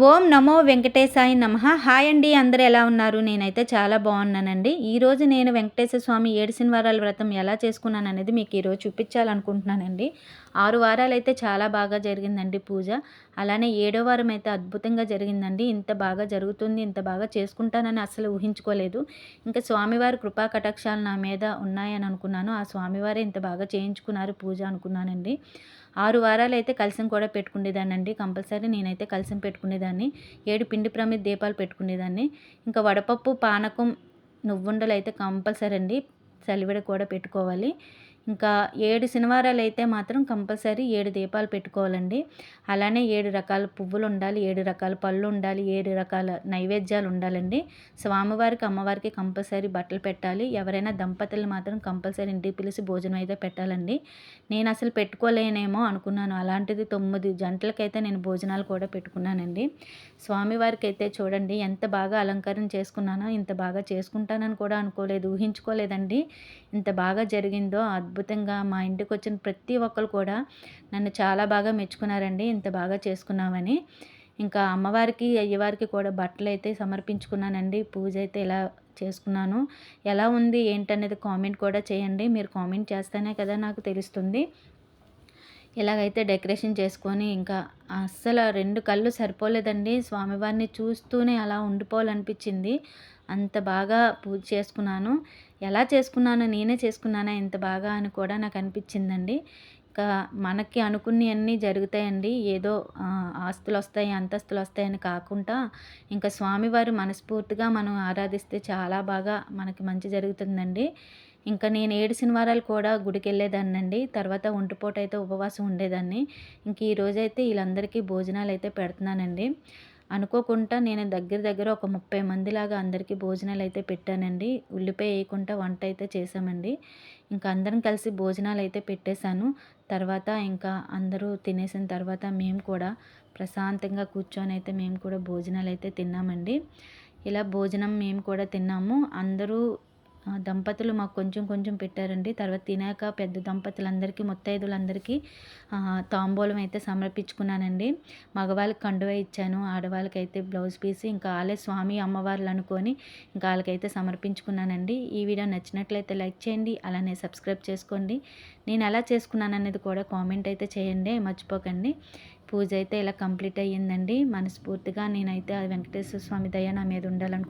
ఓం నమో వెంకటేశాయ నమ. హాయ్ అండి అందరూ ఎలా ఉన్నారు? నేనైతే చాలా బాగున్నానండి. ఈరోజు నేను వెంకటేశ్వర స్వామి ఏడు శనివారాల వ్రతం ఎలా చేసుకున్నాను అనేది మీకు ఈరోజు చూపించాలనుకుంటున్నానండి. ఆరు వారాలు అయితే చాలా బాగా జరిగిందండి పూజ. అలానే ఏడో వారం అయితే అద్భుతంగా జరిగిందండి. ఇంత బాగా జరుగుతుంది ఇంత బాగా చేసుకుంటానని అసలు ఊహించుకోలేదు. ఇంకా స్వామివారి కృపా కటాక్షాలు నా మీద ఉన్నాయని అనుకున్నాను. ఆ స్వామివారే ఇంత బాగా చేయించుకున్నారు పూజ అనుకున్నానండి. ఆరు వారాలు అయితే కలిసం కూడా పెట్టుకునేదాన్ని అండి కంపల్సరీ నేనైతే కలిసం పెట్టుకునేదాన్ని ఏడు పిండి ప్రమిద దీపాలు పెట్టుకునేదాన్ని. ఇంకా వడపప్పు పానకం నువ్వుండలు అయితే కంపల్సరీ అండి చలివిడ కూడా పెట్టుకోవాలి. ఇంకా ఏడు శనివారాలు అయితే మాత్రం కంపల్సరీ ఏడు దీపాలు పెట్టుకోవాలండి. అలానే ఏడు రకాల పువ్వులు ఉండాలి ఏడు రకాల పళ్ళు ఉండాలి ఏడు రకాల నైవేద్యాలు ఉండాలండి. స్వామివారికి అమ్మవారికి కంపల్సరీ బట్టలు పెట్టాలి. ఎవరైనా దంపతులు మాత్రం కంపల్సరీ ఇంటికి పిలిచి భోజనం అయితే పెట్టాలండి. నేను అసలు పెట్టుకోలేనేమో అనుకున్నాను. అలాంటిది తొమ్మిది జంటలకైతే నేను భోజనాలు కూడా పెట్టుకున్నానండి. స్వామివారికి అయితే చూడండి ఎంత బాగా అలంకారం చేసుకున్నానో ఇంత బాగా చేసుకుంటానని కూడా అనుకోలేదు ఊహించుకోలేదండి. ఇంత బాగా జరిగిందో అద్భుతంగా మా ఇంటికి వచ్చిన ప్రతి ఒక్కరు కూడా నన్ను చాలా బాగా మెచ్చుకున్నారండి ఇంత బాగా చేసుకున్నామని. ఇంకా అమ్మవారికి అయ్యవారికి కూడా బట్టలు అయితే సమర్పించుకున్నానండి పూజ అయితే ఇలా చేసుకున్నాను. ఎలా ఉంది ఏంటనేది కామెంట్ కూడా చేయండి మీరు కామెంట్ చేస్తేనే కదా నాకు తెలుస్తుంది. ఇలాగైతే డెకరేషన్ చేసుకొని ఇంకా అస్సలు రెండు కళ్ళు సరిపోలేదండి. స్వామివారిని చూస్తూనే అలా ఉండిపోవాలనిపించింది. అంత బాగా పూజ చేసుకున్నాను. ఎలా చేసుకున్నానో నేనే చేసుకున్నానా ఇంత బాగా అని కూడా నాకు అనిపించిందండి. ఇంకా మనకి అనుకున్నవన్నీ జరుగుతాయండి. ఏదో ఆస్తులు వస్తాయి అంతస్తులు వస్తాయని కాకుండా ఇంకా స్వామివారు మనస్ఫూర్తిగా మనం ఆరాధిస్తే చాలా బాగా మనకి మంచి జరుగుతుందండి. ఇంకా నేను ఏడు శనివారాలు కూడా గుడికి వెళ్ళేదాన్నండి తర్వాత ఒంటిపూట అయితే ఉపవాసం ఉండేదాన్ని. ఇంక ఈరోజైతే వీళ్ళందరికీ భోజనాలు అయితే పెడుతున్నానండి. అనుకోకుండా నేను దగ్గర దగ్గర ఒక ముప్పై మందిలాగా అందరికీ భోజనాలు అయితే పెట్టానండి. ఉల్లిపాయ వేయకుండా వంట అయితే చేసామండి ఇంకా అందరం కలిసి భోజనాలు అయితే పెట్టేశాను. తర్వాత ఇంకా అందరూ తినేసిన తర్వాత మేము కూడా ప్రశాంతంగా కూర్చొని అయితే మేము కూడా భోజనాలు అయితే తిన్నామండి. ఇలా భోజనం మేము కూడా తిన్నాము. అందరూ దంపతులు మాకు కొంచెం కొంచెం పెట్టారండి. తర్వాత తినాక పెద్ద దంపతులందరికీ ముత్తైదులందరికీ తాంబూలం అయితే సమర్పించుకున్నానండి. మగవాళ్ళకి కండువ ఇచ్చాను ఆడవాళ్ళకి అయితే బ్లౌజ్ పీస్ ఇంకా వాళ్ళే స్వామి అమ్మవార్లు అనుకొని ఇంకా వాళ్ళకైతే సమర్పించుకున్నానండి. ఈ వీడియో నచ్చినట్లయితే లైక్ చేయండి అలానే సబ్స్క్రైబ్ చేసుకోండి. నేను ఎలా చేసుకున్నాను అనేది కూడా కామెంట్ అయితే చేయండి మర్చిపోకండి. పూజ అయితే ఇలా కంప్లీట్ అయ్యిందండి. మనస్ఫూర్తిగా నేనైతే వెంకటేశ్వర స్వామి దయ నా మీద ఉండాలని